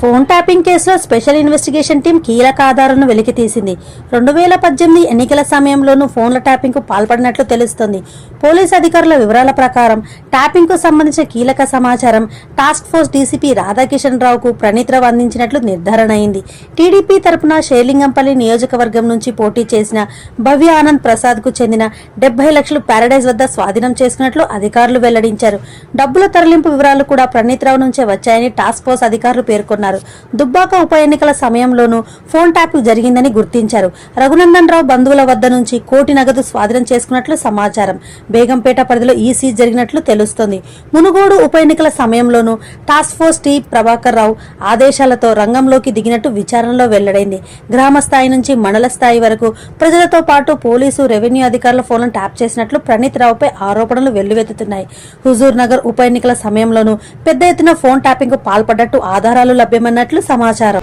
Phone tapping కేసులో special investigation team కీలక ఆధారాలను వెలికితీసింది రెండు వేల పద్దెనిమిది ఎన్నికల సమయంలోనూ ఫోన్ల ట్యాపింగ్కు పాల్పడినట్లు తెలుస్తోంది. పోలీసు అధికారుల వివరాల ప్రకారం ట్యాపింగ్కు సంబంధించిన కీలక సమాచారం టాస్క్ ఫోర్స్ డీసీపీ రాధాకిషన్ రావుకు ప్రణీత్రావు అందించినట్లు నిర్ధారణ అయింది. టీడీపీ తరపున షేర్లింగంపల్లి నియోజకవర్గం నుంచి పోటీ చేసిన భవ్య ఆనంద్ ప్రసాద్కు చెందిన డెబ్బై లక్షలు ప్యారడైజ్ వద్ద స్వాధీనం చేసుకున్నట్లు అధికారులు వెల్లడించారు. డబ్బుల తరలింపు వివరాలు కూడా ప్రణీత్ రావు నుంచే వచ్చాయని టాస్క్ ఫోర్స్ అధికారులు పేర్కొన్నారు. దుబ్బాక ఉప ఎన్నికల సమయంలోనూ ఫోన్ ట్యాప్ జరిగిందని గుర్తించారు. రఘునందన్ రావు బంధువుల వద్ద నుంచి కోటి నగదు స్వాధీనం చేసుకున్నట్లు సమాచారం. బేగంపేట పరిధిలో ఈసీ జరిగినట్లు తెలుస్తోంది. మునుగోడు ఉప ఎన్నికల సమయంలోనూ task force T Prabhakar Rao ఆదేశాలతో రంగంలోకి దిగినట్టు విచారణలో వెల్లడైంది. గ్రామ స్థాయి నుంచి మండల స్థాయి వరకు ప్రజలతో పాటు పోలీసు రెవెన్యూ అధికారుల ఫోన్లను ట్యాప్ చేసినట్లు ప్రణీత్ రావుపై ఆరోపణలు వెల్లువెత్తుతున్నాయి. హుజూర్ నగర్ ఉప ఎన్నికల సమయంలోనూ పెద్ద ఎత్తున ఫోన్ ట్యాపింగ్కు పాల్పడ్డట్టు ఆధారాలు లభ్యమన్నట్లు సమాచారం.